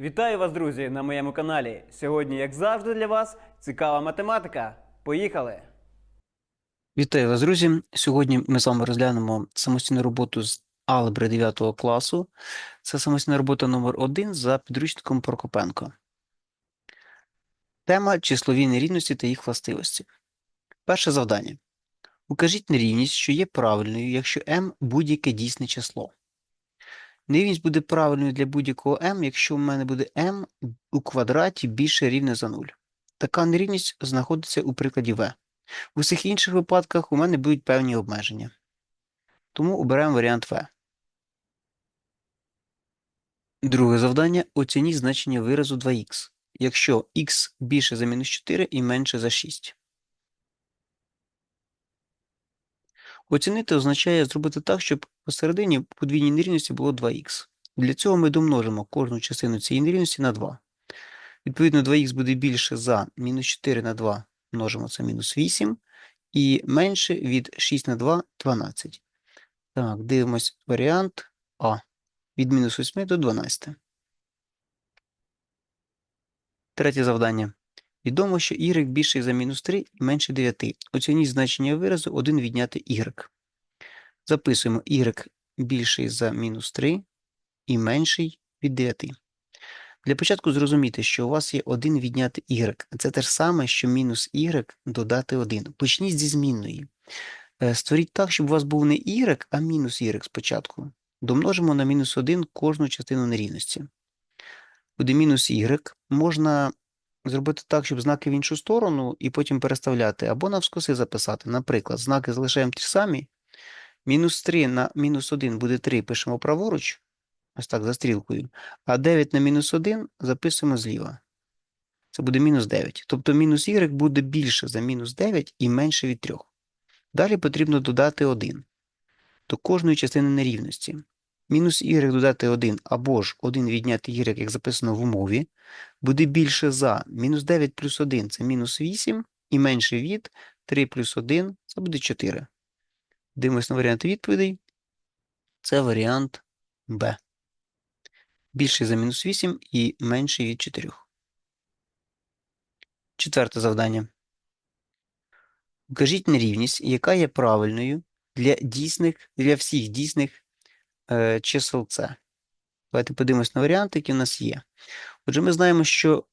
Вітаю вас, друзі, на моєму каналі. Сьогодні, як завжди, для вас цікава математика. Поїхали! Вітаю вас, друзі! Сьогодні ми з вами розглянемо самостійну роботу з алгебри 9 класу. Це самостійна робота номер 1 за підручником Прокопенко. Тема числові нерівності та їх властивості. Перше завдання. Укажіть нерівність, що є правильною, якщо m будь-яке дійсне число. Нерівність буде правильною для будь-якого m, якщо у мене буде m у квадраті більше рівне за 0. Така нерівність знаходиться у прикладі v. В усіх інших випадках у мене будуть певні обмеження. Тому обираємо варіант В. Друге завдання. Оцініть значення виразу 2х, якщо х більше за мінус 4 і менше за 6. Оцінити означає зробити так, щоб посередині подвійній нерівності було 2х. Для цього ми домножимо кожну частину цієї нерівності на 2. Відповідно, 2х буде більше за мінус 4 на 2 множимо це мінус 8, і менше від 6 на 2 – 12. Так, дивимось варіант А. Від мінус 8 до 12. Третє завдання. Відомо, що y більший за мінус 3 і менше 9. Оцініть значення виразу 1 відняти y. Записуємо y більший за мінус 3 і менший від 9. Для початку зрозумійте, що у вас є 1 відняти y. Це те ж саме, що мінус y додати 1. Почніть зі змінної. Е, Створіть так, щоб у вас був не y, а мінус y спочатку. Домножимо на мінус 1 кожну частину нерівності. Буде мінус y. Можна зробити так, щоб знаки в іншу сторону і потім переставляти, або навскоси записати. Наприклад, знаки залишаємо ті самі. Мінус 3 на мінус 1 буде 3, пишемо праворуч. Ось так, за стрілкою. А 9 на мінус 1 записуємо зліва. Це буде мінус 9. Тобто мінус y буде більше за мінус 9 і менше від 3. Далі потрібно додати 1 до кожної частини нерівності. Мінус y додати 1 або ж 1 відняти y, як записано в умові, буде більше за мінус 9 плюс 1 – це мінус 8, і менше від 3 плюс 1 – це буде 4. Дивимось на варіант відповідей. Це варіант Б більший за мінус 8 і менший від 4. Четверте завдання. Укажіть нерівність, яка є правильною для дійсних, для всіх дійсних е, чисел С. Давайте подивимось на варіанти, які в нас є. Отже, ми знаємо, що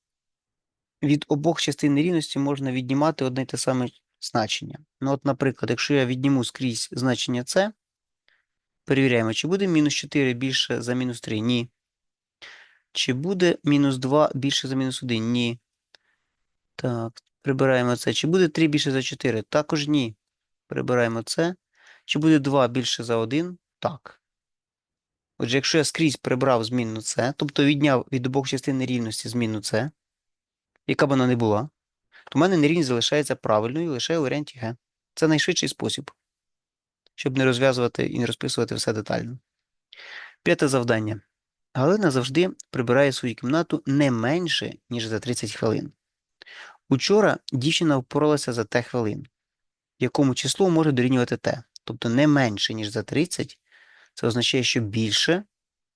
від обох частин нерівності можна віднімати одне й те саме значення. Ну, от, наприклад, якщо я відніму скрізь значення С, перевіряємо, чи буде мінус 4 більше за мінус 3? Ні. Чи буде мінус 2 більше за мінус 1? Ні. Так, прибираємо це. Чи буде 3 більше за 4? Також ні. Прибираємо це. Чи буде 2 більше за 1? Так. Отже, якщо я скрізь прибрав змінну це, тобто відняв від обох частин нерівності змінну це, яка б вона не була, то в мене нерівність залишається правильною лише у варіанті Г. Це найшвидший спосіб, щоб не розв'язувати і не розписувати все детально. П'яте завдання. Галина завжди прибирає свою кімнату не менше, ніж за 30 хвилин. Учора дівчина впоралася за те хвилин, якому число може дорівнювати те. Тобто не менше, ніж за 30, це означає, що більше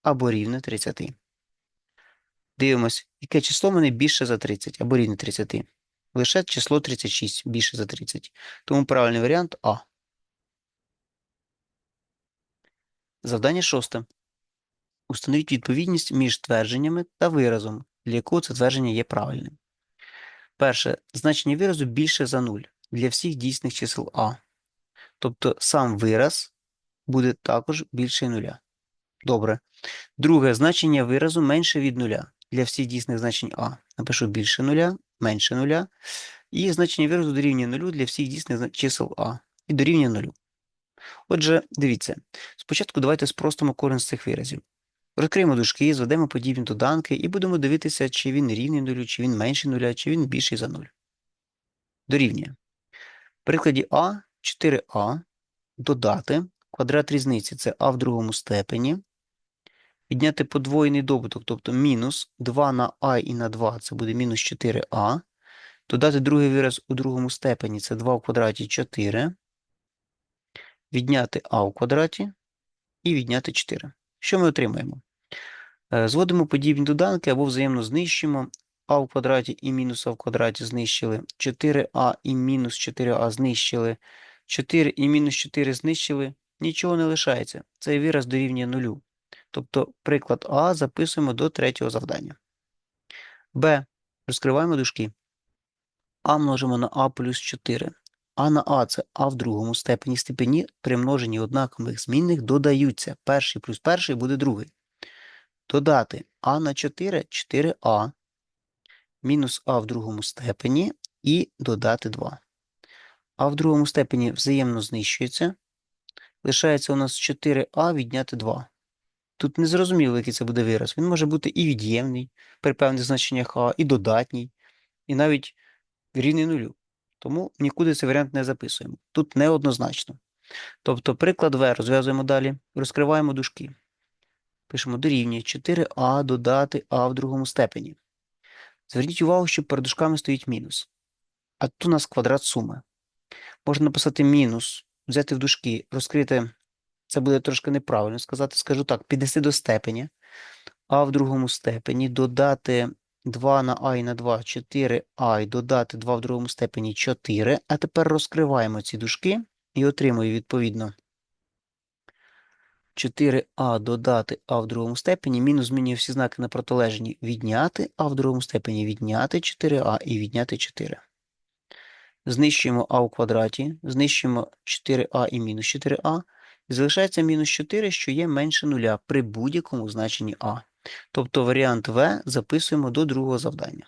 або рівне 30. Дивимось, яке число мене більше за 30 або рівне 30. Лише число 36 більше за 30. Тому правильний варіант А. Завдання шосте. Установіть відповідність між твердженнями та виразом, для якого це твердження є правильним. Перше. Значення виразу більше за 0 для всіх дійсних чисел А. Тобто сам вираз буде також більше нуля. Добре. Друге. Значення виразу менше від нуля для всіх дійсних значень А. Напишу більше нуля, менше нуля. І значення виразу дорівнює нулю для всіх дійсних чисел А. І дорівнює нулю. Отже, дивіться. Спочатку давайте спростимо корінь з цих виразів. Розкриємо дужки, зведемо подібні доданки і будемо дивитися, чи він рівний нулю, чи він менший нуля, чи він більший за 0. Дорівнює. В прикладі А 4а додати квадрат різниці це а в другому степені. Відняти подвоєний добуток, тобто мінус 2 на а і на 2 це буде мінус 4а. Додати другий вираз у другому степені це 2 в квадраті 4. Відняти а в квадраті і відняти 4. Що ми отримаємо? Е, Зводимо подібні доданки або взаємно знищимо. а в квадраті і мінус а в квадраті знищили. 4а і мінус 4а знищили. 4 і мінус 4 знищили. Нічого не лишається. Цей вираз дорівнює нулю. Тобто приклад А записуємо до третього завдання. Б. Розкриваємо дужки. А множимо на А плюс 4. А на А це А в другому степені степені при множенні однакових змінних додаються. Перший плюс перший буде другий. Додати А на 4 4А мінус А в другому степені і додати 2. А в другому степені взаємно знищується. Лишається у нас 4А відняти 2. Тут не зрозуміло, який це буде вираз. Він може бути і від'ємний при певних значеннях А, і додатній, і навіть рівний нулю. Тому нікуди цей варіант не записуємо. Тут неоднозначно. Тобто приклад В розв'язуємо далі, розкриваємо дужки. Пишемо дорівнює 4а додати а в другому степені. Зверніть увагу, що перед дужками стоїть мінус. А тут у нас квадрат суми. Можна написати мінус, взяти в дужки, розкрити, це буде трошки неправильно сказати, скажу так, піднести до степені, а в другому степені додати 2 на а і на 2 4а і додати 2 в другому степені 4. А тепер розкриваємо ці дужки і отримую відповідно 4а додати а в другому степені, мінус змінює всі знаки на протилежні відняти, а в другому степені відняти 4а і відняти 4. Знищуємо а у квадраті, знищуємо 4а і мінус 4а, і залишається мінус 4, що є менше нуля при будь-якому значенні а. Тобто варіант В записуємо до другого завдання.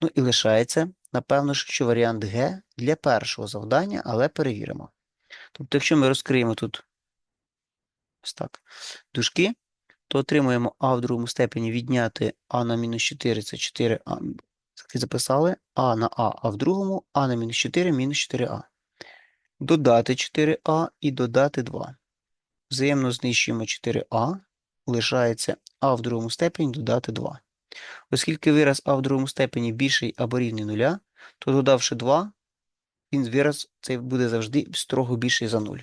Ну і лишається, напевно, що варіант Г для першого завдання, але перевіримо. Тобто, якщо ми розкриємо тут ось так, дужки, то отримуємо а в другому степені відняти а на мінус 4 це 4а. Записали а на а, а в другому а на мінус 4 мінус 4а. Додати 4а і додати 2. Взаємно знищуємо 4а, лишається а в другому степені додати 2. Оскільки вираз а в другому степені більший або рівний нуля, то додавши 2, він вираз цей буде завжди строго більший за 0.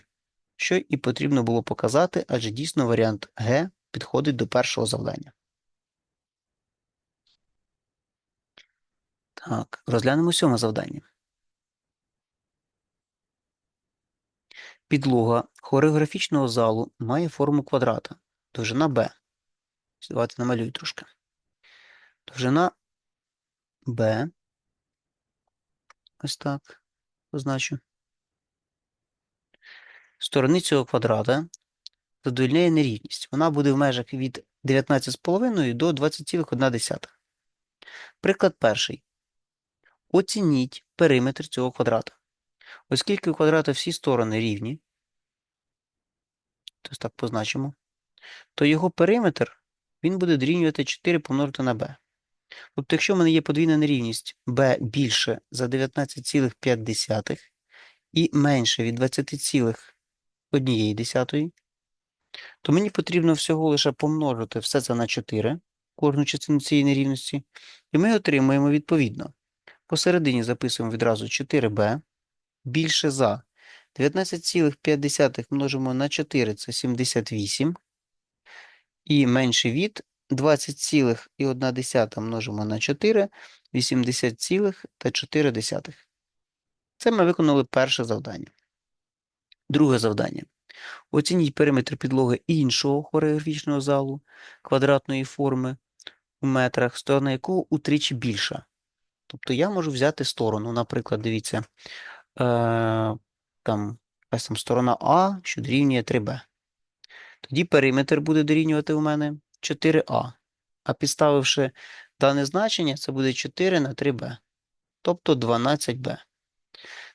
Що і потрібно було показати, адже дійсно варіант Г підходить до першого завдання. Так, розглянемо сьоме завдання. Підлога хореографічного залу має форму квадрата. Довжина b. Давайте намалюю трошки. Довжина b. Ось так. Позначу. Сторони цього квадрата задовільняє нерівність. Вона буде в межах від 19,5 до 20,1. Приклад перший. Оцініть периметр цього квадрата. Оскільки у квадрата всі сторони рівні, ось так позначимо, то його периметр він буде дорівнювати 4 помножити на b. Тобто, якщо в мене є подвійна нерівність b більше за 19,5 і менше від 20,1, то мені потрібно всього лише помножити все це на 4, кожну частину цієї нерівності, і ми отримуємо відповідно. Посередині записуємо відразу 4b більше за 19,5 множимо на 4 це 78. І менше від 20,1 множимо на 4 80,4. Це ми виконали перше завдання. Друге завдання. Оцініть периметр підлоги іншого хореографічного залу квадратної форми у метрах, сторона якого утричі більша. Тобто я можу взяти сторону, наприклад, дивіться, там, якась там сторона А, що дорівнює 3b. Тоді периметр буде дорівнювати у мене 4а. А підставивши дане значення, це буде 4 на 3b, тобто 12b.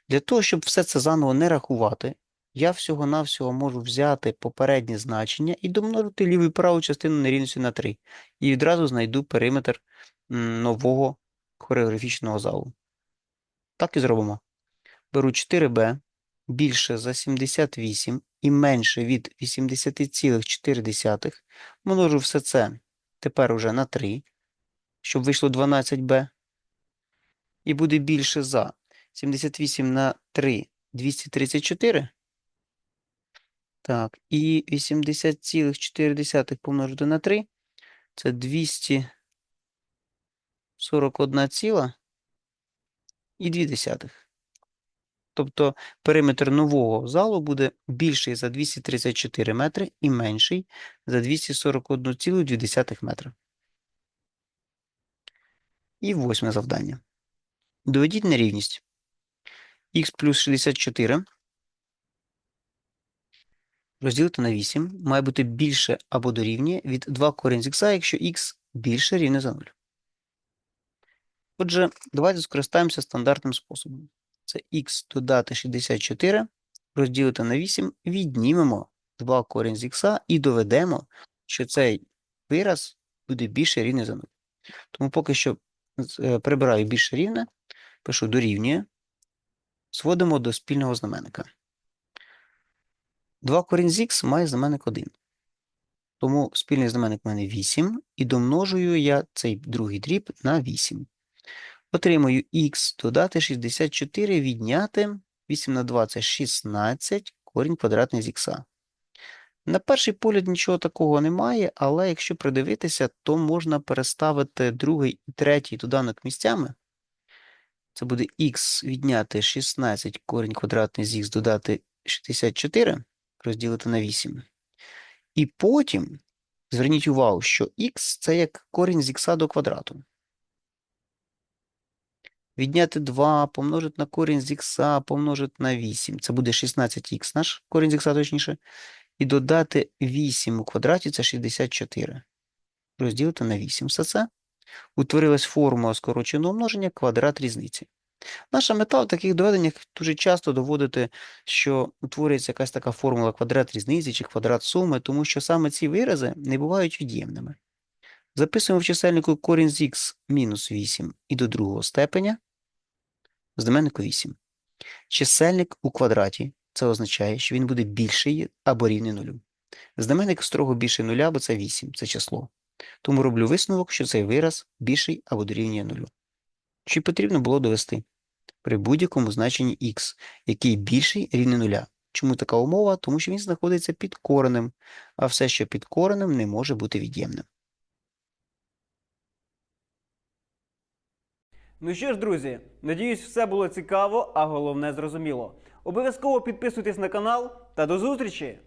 Для того, щоб все це заново не рахувати, я всього-навсього можу взяти попереднє значення і домножити ліву і праву частину нерівності на 3. І відразу знайду периметр нового хореографічного залу. Так і зробимо. Беру 4b більше за 78 і менше від 80,4, множу все це тепер уже на 3, щоб вийшло 12b. І буде більше за 78 на 3 234. Так, і 80,4 помножити на 3 Це 241 ціла і 2 десятих. Тобто периметр нового залу буде більший за 234 метри і менший за 241,2 метра. І восьме завдання. Доведіть нерівність. х плюс 64 розділити на 8 має бути більше або дорівнює від 2 корінь з х, якщо х більше рівне за 0. Отже, давайте скористаємося стандартним способом. Це х додати 64 розділити на 8, віднімемо 2 корінь з х і доведемо, що цей вираз буде більше рівне за 0. Тому поки що е, прибираю більше рівне, пишу дорівнює, зводимо до спільного знаменника. 2 корінь з х має знаменник 1. Тому спільний знаменник в мене 8, і домножую я цей другий дріб на 8. Отримую х додати 64 відняти 8 на 2 це 16 корінь квадратний з х. На перший погляд нічого такого немає, але якщо придивитися, то можна переставити другий і третій доданок місцями. Це буде х відняти 16 корінь квадратний з х додати 64 розділити на 8. І потім зверніть увагу, що х це як корінь з х до квадрату. Відняти 2, помножити на корінь з х, помножити на 8. Це буде 16х наш корінь з х точніше. І додати 8 у квадраті це 64. Розділити на 8. Все це. Утворилась формула скороченого множення квадрат різниці. Наша мета в таких доведеннях дуже часто доводити, що утворюється якась така формула квадрат різниці чи квадрат суми, тому що саме ці вирази не бувають від'ємними. Записуємо в чисельнику корінь з х мінус 8 і до другого степеня знаменнику 8. Чисельник у квадраті це означає, що він буде більший або рівний нулю. Знаменник строго більший нуля, бо це 8, це число. Тому роблю висновок, що цей вираз більший або дорівнює нулю. Й потрібно було довести при будь-якому значенні х, який більший рівне нуля. Чому така умова? Тому що він знаходиться під коренем, а все, що під коренем, не може бути від'ємним. Ну що ж, друзі, надіюсь, все було цікаво, а головне зрозуміло. Обов'язково підписуйтесь на канал та до зустрічі!